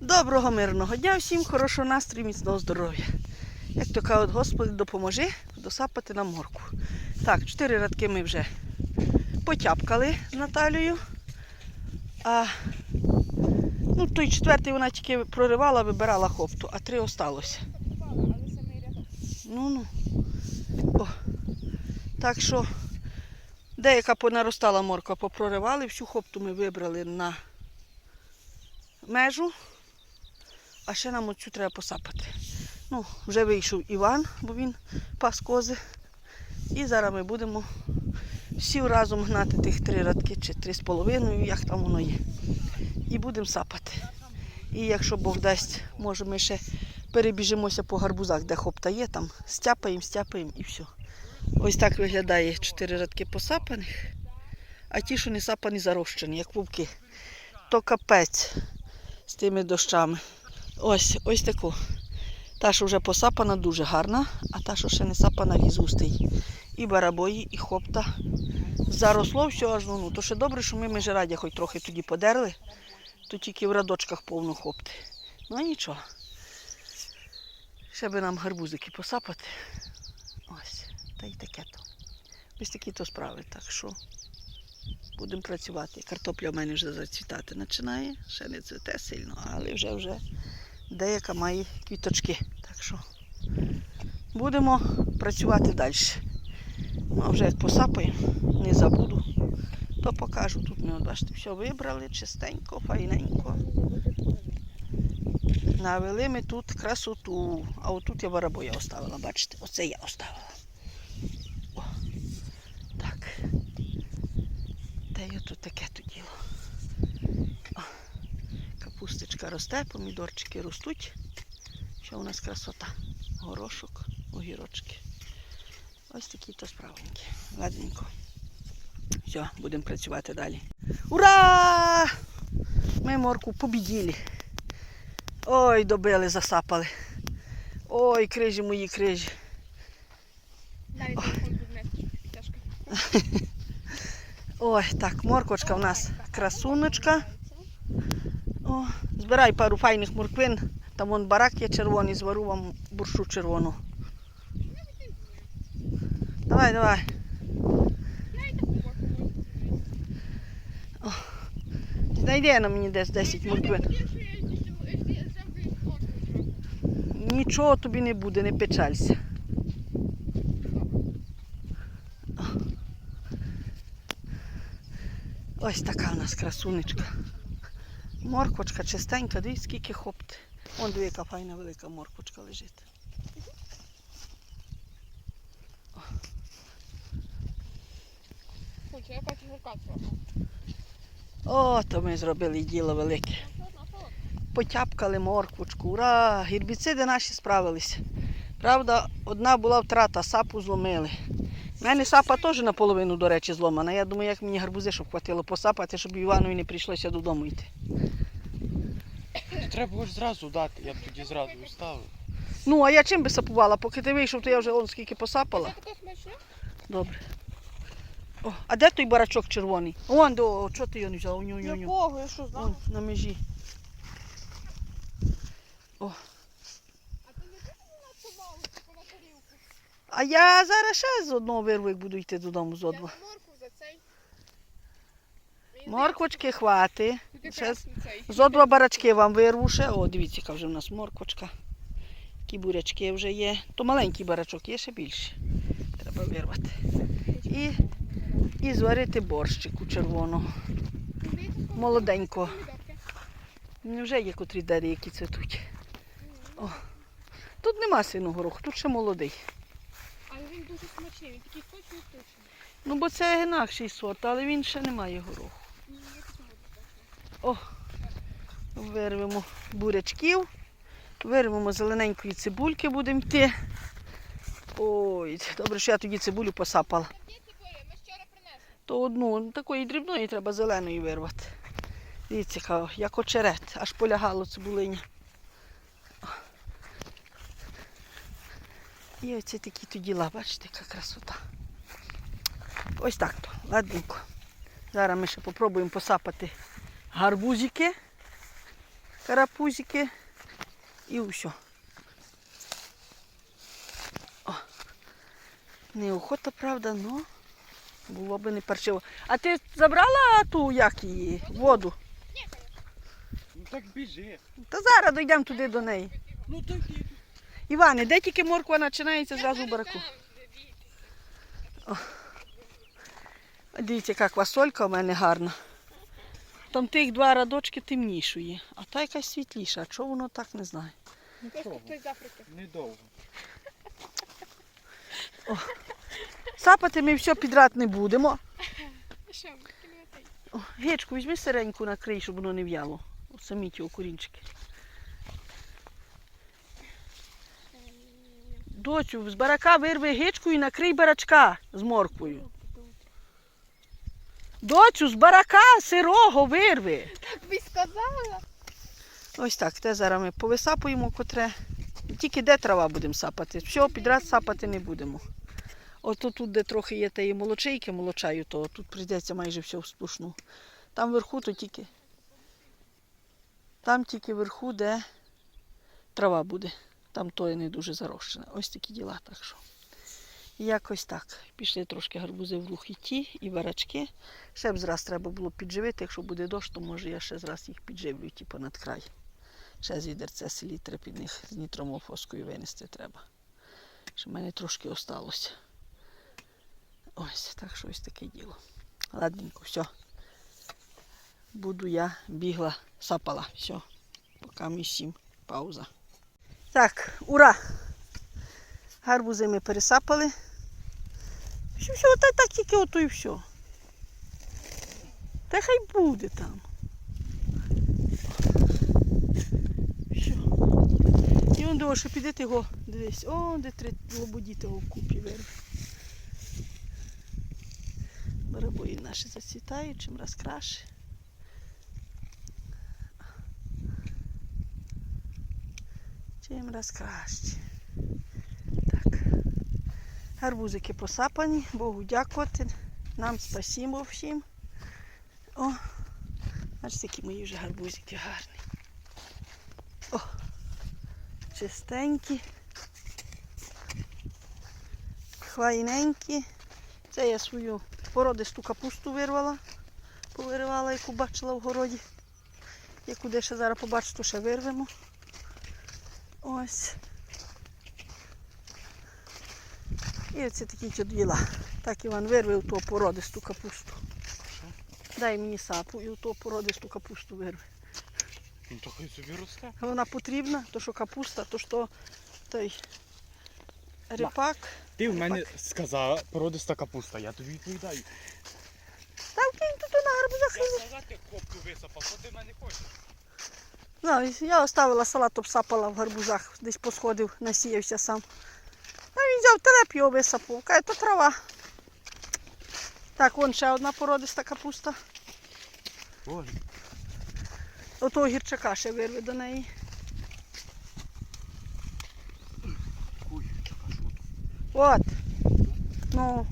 Доброго мирного дня всім, хорошого настрою, міцного здоров'я. Як то кажуть, Господи, допоможи досапати нам морку. Так, чотири радки ми вже потяпкали з Наталією. А ну, той четвертий вона тільки проривала, вибирала хопту, а три осталося. Ну ну. О. Так що деяка понаростала морква, попроривали, всю хопту ми вибрали на межу, а ще нам оцю треба посапати. Ну, вже вийшов Іван, бо він пас кози. І зараз ми будемо всі разом гнати тих три радки чи три з половиною, як там воно є. І будемо сапати. І якщо Бог дасть, може ми ще перебіжимося по гарбузах, де хопта є, там стяпаємо, стяпаємо і все. Ось так виглядає чотири радки посапаних, а ті, що не сапані, зарощені, як вовки. То капець з тими дощами. Ось, ось таку. Та, що вже посапана, дуже гарна, а та, що ще не сапана, віз густий. І барабої, і хопта. Заросло все аж ну. То ще добре, що ми межерадя хоч трохи тоді подерли, то тільки в радочках повно хопти. Ну нічого. Ще би нам гарбузики посапати. Ось, та й таке то. Ось такі то справи. Так що будемо працювати. Картопля в мене вже зацвітати починає. Ще не цвіте сильно, але вже вже деяка має квіточки. Так що будемо працювати далі. Ну, а вже як посапаємо, не забуду, то покажу. Тут ми, бачите, все вибрали чистенько, файненько. Навели ми тут красоту. А отут я барабоя оставила, бачите? Оце я оставила. О, так. Та й тут таке то діло. О, капусточка росте, помідорчики ростуть. Що у нас красота? Горошок, огірочки. Ось такі то справенькі. Ладненько. Все, будемо працювати далі. Ура! Ми морку побіділи. Ой, добили, засапали. Ой, крижі мої крижі. Навіть. Ой, так, моркочка в нас красуночка. О, збирай пару файних морквин. Там вон барак є червоний, звару вам буршу червону. Давай, давай. Морку. Знайди на мені десь 10 морквин. Нічого тобі не буде, не печалься. Ось така у нас красунечка. Морквочка чистенька, дивись, скільки хопти. Вон диви, яка файна велика морквочка лежить. Я. О, то ми зробили діло велике. Потяпкали морквочку. Ура! Гербіциди наші справилися. Правда, одна була втрата, сапу зломили. У мене сапа теж наполовину, до речі, зломана. Я думаю, як мені гарбузи, щоб хватило посапати, щоб Іванові не прийшлося додому йти. Треба було ж зразу дати, я б тоді зразу вставив. Ну, а я чим би сапувала? Поки ти вийшов, то я вже он скільки посапала. Добре. О, а де той барачок червоний? Вон, до, чого ти його не взяла? Ню, ню, ню. Якого? Я що знаю? Вон, на межі. А А я зараз ще з одного вирву, як буду йти додому з одного. на морку за цей. Морквочки хвати. Ще цей. Зо барачки вам вирву ще. О, дивіться, яка вже в нас морквочка. Які бурячки вже є. То маленький барачок, є ще більше. Треба вирвати. І, і зварити борщику червоного. Молоденького. помідорки. Ну, Вже є котрі дері, які цвітуть. О. Тут нема синого гороху, тут ще молодий. Дуже смачний, він такий сочний сочний. Ну, бо це інакший сорт, але він ще не має гороху. Ні, я такого. О, вирвемо бурячків, вирвемо зелененької цибульки, будемо йти. Ой, добре, що я тоді цибулю посапала. То одну такої дрібної треба зеленої вирвати. Дивіться, як очерет, аж полягало цибулиня. І оці такі то діла, бачите, яка красота. Ось так то, ладненько. Зараз ми ще попробуємо посапати гарбузики. карапузики і все. О. Неохота, правда, ну було би не паршиво. А ти забрала ту, як її, воду? Ну так біжи. Та зараз дійдемо туди до неї. Ну так. Іване, де тільки морква починається, зразу в бараку. Дивіться, яка квасолька у мене гарна. Там тих два радочки темнішої, а та якась світліша. А чого воно так не знаю? З Недовго. Сапати ми все підряд не будемо. О, Гечку візьми сиреньку накрий, щоб воно не в'яло. Самі ті окурінчики. Доцю, з барака вирви гечку і накрий барачка з морквою. Доцю, з барака сирого вирви. Так би сказала. Ось так, те зараз ми повисапуємо котре. Тільки де трава будемо сапати. Всього підряд сапати не будемо. Ото тут, де трохи є тієї молочейки, молочаю, то тут прийдеться майже все сплошну. Там вверху то тільки. Там тільки вверху, де трава буде. Там то і не дуже зарощене. Ось такі діла. Так що. Якось так. Пішли трошки гарбузи в рух і ті, і барачки. Ще б зраз треба було підживити. Якщо буде дощ, то може я ще зраз їх підживлю, ті понад край. Ще з відерце селітри під них з нітромофоскою винести треба. Ще в мене трошки осталося. Ось, так що ось таке діло. Ладненько, все. Буду я бігла, сапала. Все. Поки ми всім пауза. Так, ура! Гарбузи ми пересапали. Все, все, та так тільки ото і все. Та хай буде там. Все. І он до що підете його, дивись, о, де три лободіти в купі верби. Барабої наші зацвітають, чим раз краще. Чим раз краще. Так. Гарбузики посапані, Богу дякувати. Нам спасибо всім. О, аж які мої вже гарбузики гарні. О, чистенькі. Хвайненькі. Це я свою породисту капусту вирвала. Повиривала, яку бачила в городі. Яку де ще зараз побачу, то ще вирвемо. Ось. І оце такі ті. Так Іван вирве ту породисту капусту. Дай мені сапу і ту породисту капусту вирве. Ну то хай собі росте. Вона потрібна, то що капуста, то що той ріпак. Ти в мене сказала породиста капуста, я тобі відповідаю. Та вкинь тут на гарбузах. Я сказати копку висапав, що ти в мене хочеш? Ну, я оставила салат, обсапала в гарбузах, десь посходив, насіявся сам. А він взяв телеп його висапав. Каже, то трава. Так, вон ще одна породиста капуста. Боже. Ото гірчака ще вирве до неї. От. Ну,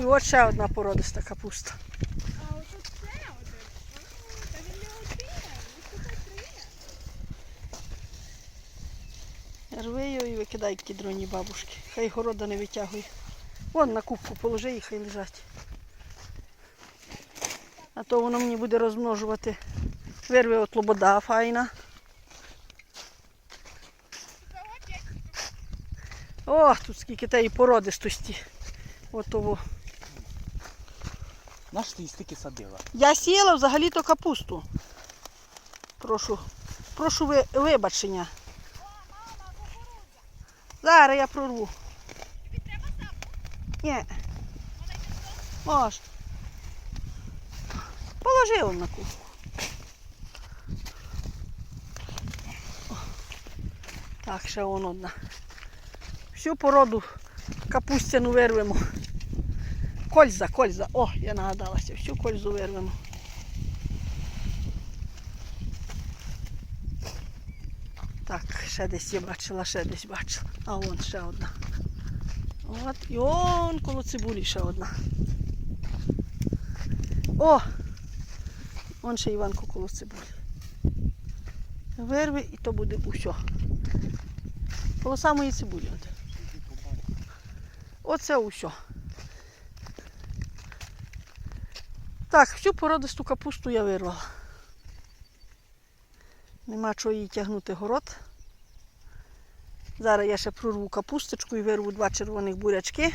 і от ще одна породиста капуста. А от тут ще один. О, Та він не один. Ось тут три. Рви його і викидай кідроні бабушки. Хай города не витягує. Вон на кубку положи і хай лежать. А то воно мені буде розмножувати. Вирви от лобода файна. О, тут скільки тієї породистості. От того. Наш ти стільки садила? Я сіяла взагалі-то капусту. Прошу, прошу ви, вибачення. Зараз я прорву. тобі треба сапу. Ні. Може. Положи он на. О, Так, ще вон одна. Всю породу капустяну вирвемо. Кольза, кольза. О, я нагадалася, всю кользу вирвемо. Так, ще десь я бачила, ще десь бачила. А вон ще одна. От, і он коло цибулі ще одна. О! Вон ще Іванко коло цибулі. Вирви і то буде усе. Коло самої цибулі. Оце усе. Так, всю породисту капусту я вирвала. Нема чого її тягнути город. Зараз я ще прорву капусточку і вирву два червоних бурячки.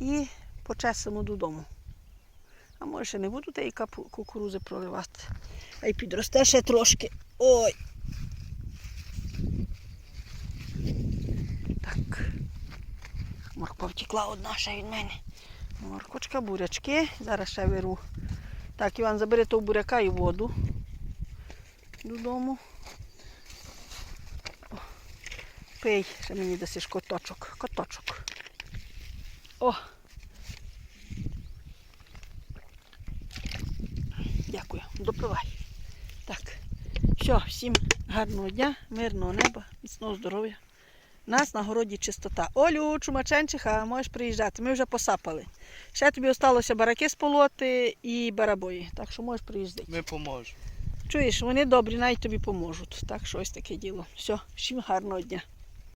І почесимо додому. А може ще не буду тієї капу- кукурузи проливати. А й підросте ще трошки. Ой. Так. Морква втекла одна ще від мене. Морквочка, бурячки. Зараз ще беру. Так, Іван, забери того буряка і воду додому. О, Пий, ще мені дасиш коточок. Коточок. О. Дякую. Допивай. Так. Все, всім гарного дня, мирного неба, міцного здоров'я. У нас на городі чистота. Олю, чумаченчиха, можеш приїжджати. Ми вже посапали. Ще тобі залишилося бараки сполоти і барабої. Так що можеш приїздити. Ми поможемо. Чуєш, вони добрі, навіть тобі поможуть. Так що ось таке діло. Все, всім гарного дня.